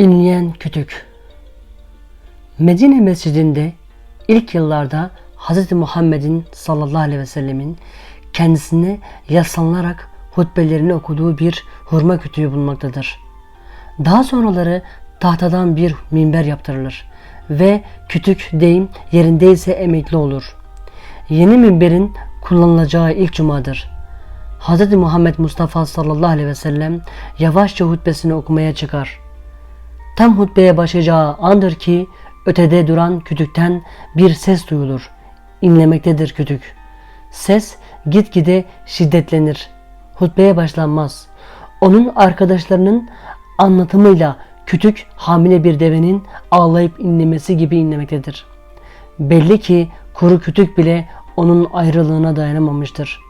İnleyen kütük. Medine mescidinde ilk yıllarda Hz. Muhammed'in sallallahu aleyhi ve sellemin kendisine yaslanarak hutbelerini okuduğu bir hurma kütüğü bulunmaktadır. Daha sonraları tahtadan bir minber yaptırılır ve kütük deyim yerindeyse emekli olur. Yeni minberin kullanılacağı ilk cumadır. Hz. Muhammed Mustafa sallallahu aleyhi ve sellem yavaşça hutbesini okumaya çıkar. Tam hutbeye başlayacağı andır ki ötede duran kütükten bir ses duyulur. İnlemektedir kütük. Ses gitgide şiddetlenir. Hutbeye başlanmaz. Onun arkadaşlarının anlatımıyla kütük hamile bir devenin ağlayıp inlemesi gibi inlemektedir. Belli ki kuru kütük bile onun ayrılığına dayanamamıştır.